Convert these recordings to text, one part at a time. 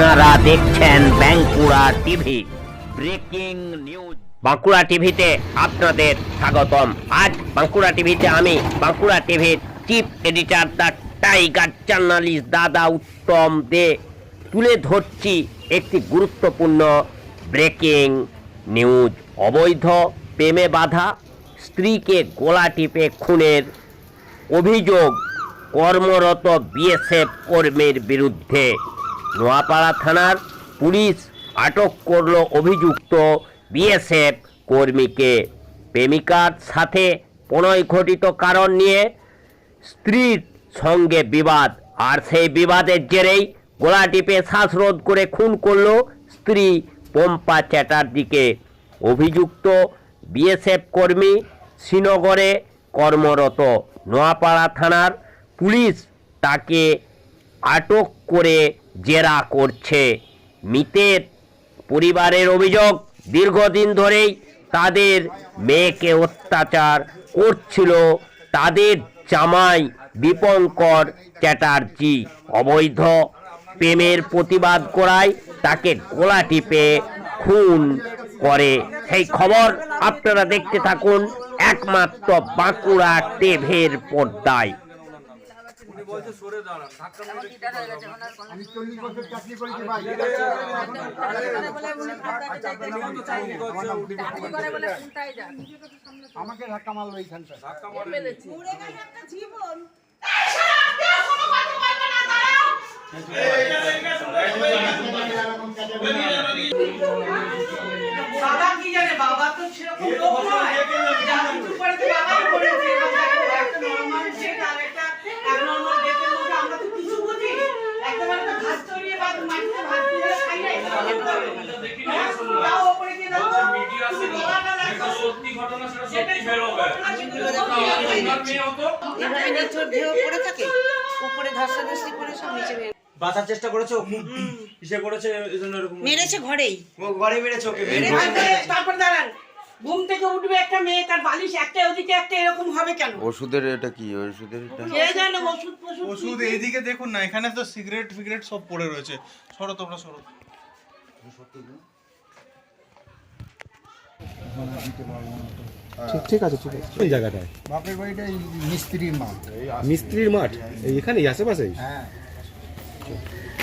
আপনারা দেখছেন Bankura TV. Breaking news. Bankura টিভিতে আপনাদের স্বাগতম। আজ বাঁকুড়া টিভিতে আমি, বাঁকুড়া টিভির chief editor the tiger journalist দাদা উত্তম দে তুলে ধরছি একটি গুরুত্বপূর্ণ ব্রেকিং নিউজ। অবৈধ প্রেমে বাধা, স্ত্রীকে গোলা টিপে খুনের অভিযোগ, কর্মরত বিএসএফ কর্মীর বিরুদ্ধে। নোয়াপাড়া থানার পুলিশ আটক করল অভিযুক্ত বিএসএফ কর্মীকে। প্রেমিকার সাথে প্রণয় ঘটিত কারণ নিয়ে স্ত্রীর সঙ্গে বিবাদ, আর সেই বিবাদের জেরেই গোলা টিপে শ্বাসরোধ করে খুন করল স্ত্রী পম্পা চ্যাটার্জিকে। অভিযুক্ত বিএসএফ কর্মী শ্রীনগরে কর্মরত। নোয়াপাড়া থানার পুলিশ তাকে আটক করে জেরা করছে। মৃতের পরিবারের অভিযোগ, দীর্ঘদিন ধরেই তাদের মেয়েকে অত্যাচার করছিল তাদের জামাই দীপঙ্কর চ্যাটার্জি। অবৈধ প্রেমের প্রতিবাদ করায় তাকে গোলা টিপে খুন করে। সেই খবর আপনারা দেখতে থাকুন একমাত্র বাঁকুড়া টেভের পর্দায়। বলছে সরে দাঁড়ান ধাক্কা মেরে আমি চল্লিশ বছর চাকরি করেছি ভাই। আমাকে ধাক্কা মারলো এইখানটা ধাক্কা মারে বাবা কি জানে বাবা তো সেরকম লোক নয়। যা কিছু করেছে বাবাই করেছে। এভাবে নিচুর দেহ পড়ে থাকে উপরে ধস্তাধস্তি করে সব নিচে বাঁচার চেষ্টা করেছে ও খুব ইসে করেছে এরকম মেরেছে ঘরেই। ও ঘরে মেরেছে ওকে। মেরে তারপর দাঁড়ান। ঘুম থেকে উঠবে একটা মেয়ে তার বালিশ একটা ওদিকে একটা এরকম হবে কেন? ওষুধের এটা কি? ওষুধের এটা? কে জানে ওষুধ ওষুধ এইদিকে দেখুন না এখানে তো সিগারেট ফিগারেট সব পড়ে রয়েছে। সরো তোমরা সরো। বাপের বাড়িটা এই মিস্ত্রির মা মিস্ত্রির মাঠ? আশেপাশেই? হ্যাঁ।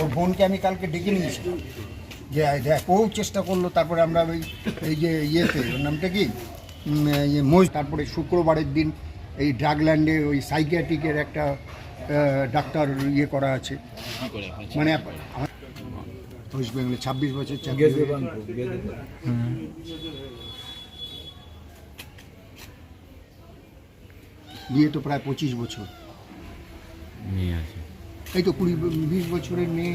ওর বোনকে আমি কালকে ডেকে নিয়েছি। যে দেখ ও চেষ্টা করল তারপরে আমরা ওই এই যে ইয়েতে ওর নামটা কি? ইয়ে তারপরে শুক্রবারের দিন এই ড্রাগল্যান্ডে ওই সাইকিয়াট্রিকের একটা ডাক্তার ইয়ে করা আছে। মানে ওয়েস্ট বেঙ্গলে ছাব্বিশ বছর চাকরি বিয়ে তো প্রায় পঁচিশ বছর। এই তো কুড়ি বিশ বছরের মেয়ে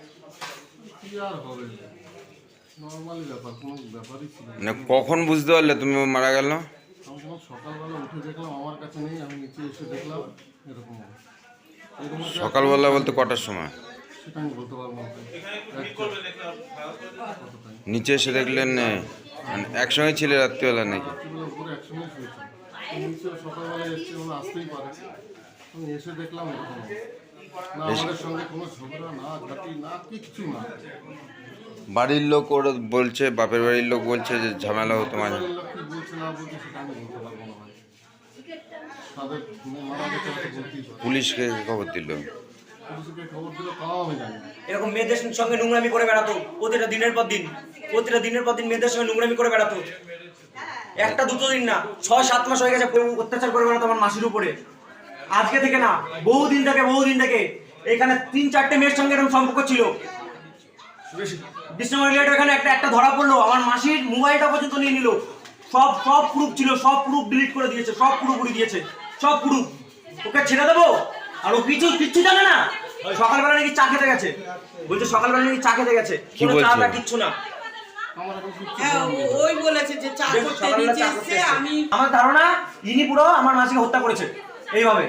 এই যে নর্মালি ব্যাপার কোনো ব্যাপারই ছিল না। মানে কখন বুঝতে পারলে তুমি মারা গেল? আমি যখন সকালবেলা উঠে দেখলাম আমার কাছে নেই আমি নিচে এসে দেখলাম এরকম অবস্থা। এরকম একটা- সকালবেলা বলতে কটার সময়? সেটা আমি বলতে পারব না। কতটাই নিচে এসে দেখলেন এ, মানে একসঙ্গে ছিলে রাত্রিবেলা নাকি? রাত্রিবেলা উপরে একসঙ্গে শুয়েছি নিচে সকালবেলা এসছে ওরা আসতেই পারে আমি এসে দেখলাম এরকম অবস্থা। বাড়ির লোক ওর বলছে বাপের বাড়ির লোক বলছে যে ঝামেলা হতো মাঝে পুলিশকে খবর দিল। এরকম মেয়েদের সঙ্গে নোংরামি করে বেড়াতো। প্রতিটা দিনের পর দিন। প্রতিটা দিনের পর দিন মেয়েদের সঙ্গে নোংরামি করে বেড়াতো। একটা দুটো দিন না ছয় সাত মাস হয়ে গেছে অত্যাচার করে বেড়াতো আমার মাসির উপরে। আজকে থেকে না বহুদিন থেকে বহুদিন থেকে এখানে তিন চারটে মেয়ের সঙ্গে এরকম সম্পর্ক ছিল। এখানে একটা একটা ধরা পড়ল। আমার মাসির মোবাইলটা পর্যন্ত নিয়ে নিল। সব সব প্রুফ ছিল সব প্রুফ ডিলিট করে দিয়েছে সব প্রুফ উড়িয়ে দিয়েছে সব প্রুফ ওকে ছেড়ে দেবো? আর ও কিছু কিচ্ছু জানে না? সকালবেলা নাকি চা খেতে গেছে। বলছে সকালবেলা নাকি চা খেতে গেছে। কোনো চা কিচ্ছু না। হ্যাঁ ওই বলেছে যে চা দেখুন, করতে সকালবেলা নিচে চা এসছে করতে এসছে। আমি আমার ধারণা ইনি পুরো আমার মাসিকে হত্যা করেছে। এইভাবে।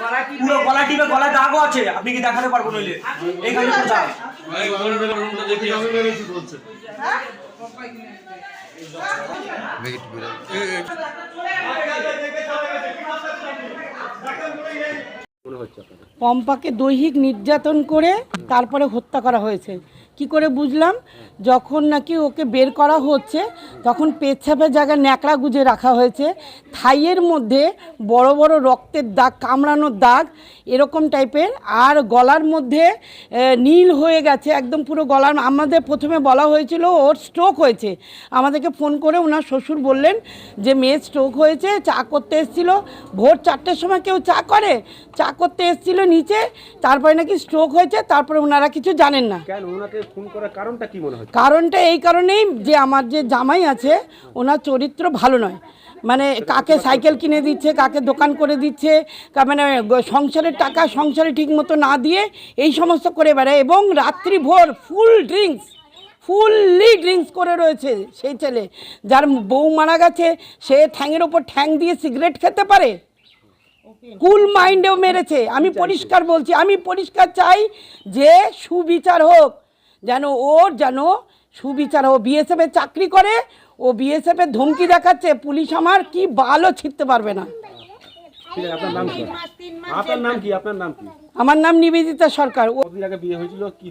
গলা পুরো গলা টিপে গলায় দাগও আছে? আপনি কি দেখাতে পারব নইলে? এইখানে বলছে। পম্পাকে দৈহিক নির্যাতন করে তারপরে হত্যা করা হয়েছে। কি করে বুঝলাম? যখন নাকি ওকে বের করা হচ্ছে, তখন পেচ্ছাপের জায়গায় ন্যাকড়া গুজে রাখা হয়েছে। থাইয়ের মধ্যে বড় বড় রক্তের দাগ, কামড়ানোর দাগ এরকম টাইপের। আর গলার মধ্যে নীল হয়ে গেছে, একদম পুরো গলার আমাদের প্রথমে বলা হয়েছিল, ওর স্ট্রোক হয়েছে। আমাদেরকে ফোন করে ওনার শ্বশুর বললেন যে মেয়ের স্ট্রোক হয়েছে, চা করতে এসেছিল। ভোর চারটের সময় কেউ চা করে? চা করতে এসেছিল নিচে, তারপরে নাকি স্ট্রোক হয়েছে, তারপরে ওনারা কিছু জানেন না। ফোন করার কারণটা কি মনে হচ্ছে? কারণটা এই কারণেই যে আমার যে জামাই আছে ওনার চরিত্র ভালো নয়। মানে কাকে সাইকেল কিনে দিচ্ছে কাকে দোকান করে দিচ্ছে মানে সংসারের টাকা সংসারে ঠিক মতো না দিয়ে এই সমস্ত করে বেড়ায় এবং রাত্রি ভোর ফুল ড্রিঙ্কস ফুললি ড্রিঙ্কস করে রয়েছে সেই ছেলে। যার বউ মারা গেছে সে ঠ্যাংয়ের ওপর ঠ্যাং দিয়ে সিগারেট খেতে পারে। কুল মাইন্ডেও মেরেছে। আমি পরিষ্কার বলছি আমি পরিষ্কার চাই যে সুবিচার হোক যেন ওর যেন সুবিচার হোক বিএসএফে চাকরি করে ও বিএসএফের ধমকি দেখাচ্ছে পুলিশ আমার কি বালও ছিটতে পারবে না। ঠিক নাম কি? আপনার নাম কি? আপনার নাম কি? আমার নাম নিবেদিতা সরকার। ও বিয়ে হয়েছিল? কি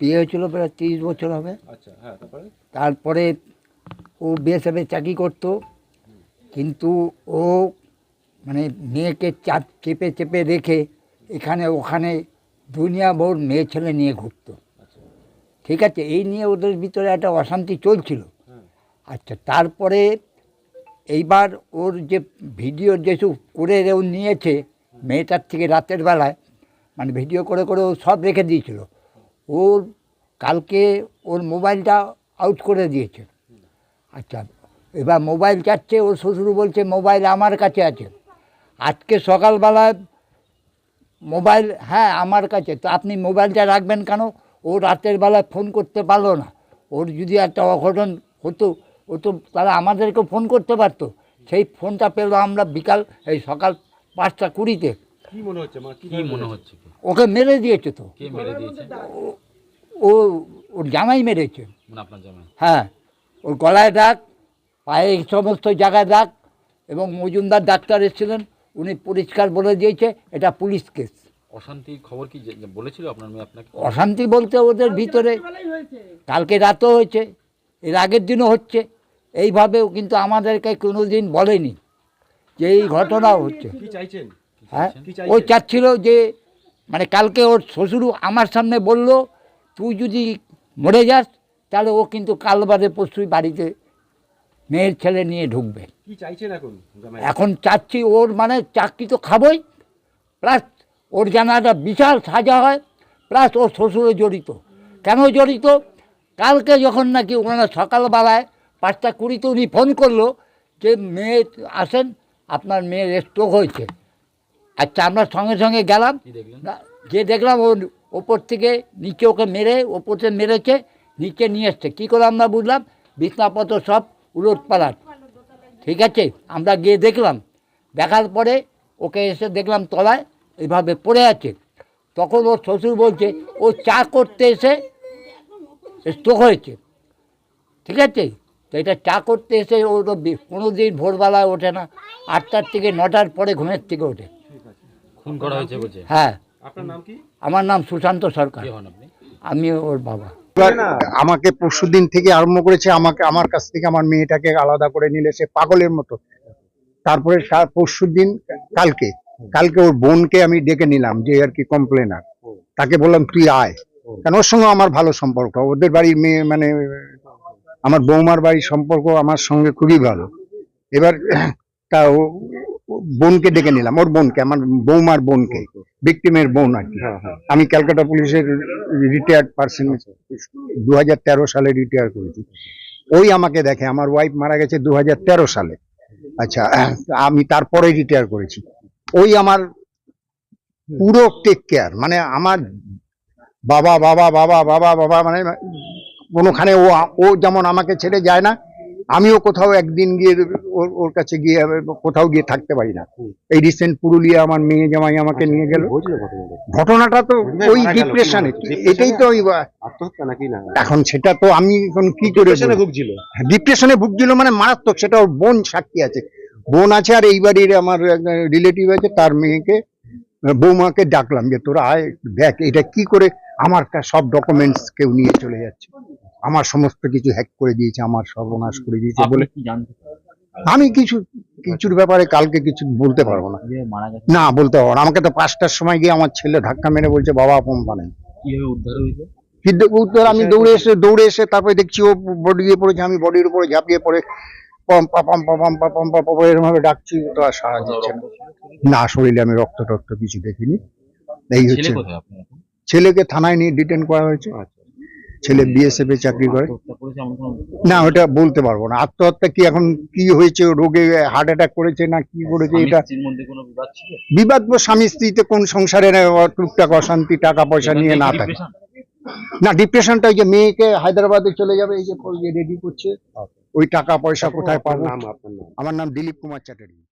বিয়ে হয়েছিল প্রায় তিরিশ বছর হবে। আচ্ছা হ্যাঁ তারপরে? তারপরে ও বিএসএফে চাকরি করত কিন্তু ও মানে মেয়েকে চাপ চেপে চেপে রেখে এখানে ওখানে দুনিয়া ভোর মেয়ে ছেলে নিয়ে ঘুরতো। ঠিক আছে এই নিয়ে ওদের ভিতরে একটা অশান্তি চলছিল। আচ্ছা তারপরে এইবার ওর যে ভিডিও যেসব করে ও নিয়েছে মেয়েটার থেকে রাতের বেলায় মানে ভিডিও করে করে ও সব রেখে দিয়েছিল। ওর কালকে ওর মোবাইলটা আউট করে দিয়েছে। আচ্ছা এবার মোবাইল চাচ্ছে ওর শ্বশুর বলছে মোবাইল আমার কাছে আছে। আজকে সকালবেলায় মোবাইল হ্যাঁ আমার কাছে। তো আপনি মোবাইলটা রাখবেন কেন? ও রাতের বেলায় ফোন করতে পারল না। ওর যদি একটা অঘটন হতো ও তো তাহলে আমাদেরকে ফোন করতে পারতো। সেই ফোনটা পেল আমরা বিকাল এই সকাল পাঁচটা কুড়িতে। কি মনে হচ্ছে মা? কি মনে হচ্ছে? ওকে মেরে দিয়েছে তো। কে মেরে দিয়েছে? ও ওর জামাই মেরেছে। মানে আপনার জামাই? হ্যাঁ ওর গলায় দাগ পায়ে এই সমস্ত জায়গায় দাগ এবং মজুমদার ডাক্তার এসেছিলেন উনি পরিষ্কার বলে দিয়েছে এটা পুলিশ কেস। অশান্তির খবর কি বলেছিল আপনার মেয়ে আপনাকে? অশান্তি বলতে ওদের ভিতরে কালকে রাতও হয়েছে এর আগের দিনও হচ্ছে। এইভাবেও কিন্তু আমাদেরকে কোনো দিন বলেনি যে এই ঘটনাও হচ্ছে। হ্যাঁ? ও? চাচ্ছিল যে মানে কালকে ওর শ্বশুর আমার সামনে বলল তুই যদি মরে যাস তাহলে ও কিন্তু কাল বাদে পরশুই বাড়িতে মেয়ের ছেলে নিয়ে ঢুকবে। কি চাইছেন এখন? জামাই এখন চাচ্ছি ওর মানে চাকরি তো খাবই প্লাস ওর যেন একটা বিশাল সাজা হয় প্লাস ওর শ্বশুরে জড়িত। কেন জড়িত? কালকে যখন নাকি ওনারা সকালবেলায় পাঁচটা কুড়িতে উনি ফোন করল যে মেয়ে আসেন আপনার মেয়ের স্ট্রোক হয়েছে। আচ্ছা আমরা সঙ্গে সঙ্গে গেলাম। যে দেখলাম ওর ওপর থেকে নিচে ওকে মেরে ওপরে মেরেছে নিচে নিয়ে এসছে। কী করে আমরা বুঝলাম? বিছনাপত্র সব উলট পালাট। ঠিক আছে আমরা গিয়ে দেখলাম। দেখার পরে ওকে এসে দেখলাম তলায়। এইভাবে পড়ে আছে। তখন ওর শ্বশুর বলছে ও চা করতে এসে স্ট্রোক হয়েছে। ঠিক আছে? তো এটা চা করতে এসে ও তো কোনো দিন ভোরবেলায় ওঠে না। আটটার থেকে নটার পরে ঘুমের থেকে ওঠে। খুন করা হয়েছে বলছে? হ্যাঁ। আপনার নাম কি? আমার নাম সুশান্ত সরকার। কে হন আপনি? আমি ওর বাবা। আমাকে পরশু দিন থেকে আরম্ভ করেছে আমাকে আমার কাছ থেকে আমার মেয়েটাকে আলাদা করে নিলে সে পাগলের মতো। তারপরে পরশু দিন কালকে। কালকে ওর বোনকে আমি ডেকে নিলাম যে আর কি কমপ্লেনার তাকে বললাম তুই আয়। কারণ ওর সঙ্গে আমার ভালো সম্পর্ক। ওদের বাড়ির মেয়ে মানে আমার বৌমার বাড়ির সম্পর্ক আমার সঙ্গে খুবই ভালো। এবার তা বোনকে ডেকে নিলাম ওর বোনকে আমার বৌমার বোনকে ভিক্টিমের বোন আর কি। আমি ক্যালকাটা পুলিশের রিটায়ার্ড পার্সন দু হাজার তেরো সালে রিটায়ার করেছি। ওই আমাকে দেখে আমার ওয়াইফ মারা গেছে দু হাজার তেরো সালে। আচ্ছা আমি তারপরে রিটায়ার করেছি। ওই আমার পুরো টেক কেয়ার মানে আমার বাবা বাবা বাবা বাবা বাবা মানে কোনোখানে ও ও যেমন আমাকে ছেড়ে যায় না আমিও কোথাও একদিন গিয়ে ওর ওর কাছে গিয়ে কোথাও গিয়ে থাকতে পারি না। এই রিসেন্ট পুরুলিয়া আমার মেয়ে জামাই আমাকে নিয়ে গেল। ঘটনাটা তো ওই ডিপ্রেশনে এটাই তো ওই এখন সেটা তো আমি এখন কি করে ডিপ্রেশনে ভুগছিল মানে মারাত্মক সেটা ওর বোন সাক্ষী আছে। বোন আছে আর এই বাড়ির আমার রিলেটিভ আছে তার মেয়েকে বৌমাকে ডাকলাম যে তোরা আয় দেখ এটা কি করে আমার সব ডকুমেন্টস কেউ নিয়ে চলে যাচ্ছে। আমার সমস্ত কিছু হ্যাক করে দিয়েছে আমার সর্বনাশ করে দিয়েছে বলে আমি কিছু কিছুর ব্যাপারে কালকে কিছু বলতে পারব না। না বলতে পারব না। আমাকে তো পাঁচটার সময় গিয়ে আমার ছেলে ধাক্কা মেরে বলছে বাবা পম্পা নেই উত্তর আমি দৌড়ে এসে দৌড়ে এসে তারপরে দেখছি ও বডি দিয়ে পড়েছে আমি বডির উপরে ঝাঁপিয়ে পড়ে। পম্পা পম্পা পম্পা পম্পা পম্পা এরকম ডাকছি তো আর সারা দিচ্ছে না। না শরীরে আমি রক্ত টক্ত কিছু দেখিনি। এই হচ্ছে ছেলেকে থানায় নিয়ে ডিটেন করা হয়েছে। ছেলে বিএসএফ এ চাকরি করে। না ওটা বলতে পারব না। আত্মহত্যা কি এখন কি হয়েছে? রোগে হার্ট অ্যাটাক করেছে না কি করেছে? এটা বিবাদ স্বামী স্ত্রীতে কোন সংসারে টুকটাক অশান্তি টাকা পয়সা নিয়ে না থাকে। না ডিপ্রেশনটা ওই যে মেয়েকে হায়দ্রাবাদে চলে যাবে এই যে রেডি করছে। ওই টাকা পয়সা কোথায় পাবো? আমার নাম দিলীপ কুমার চ্যাটার্জি।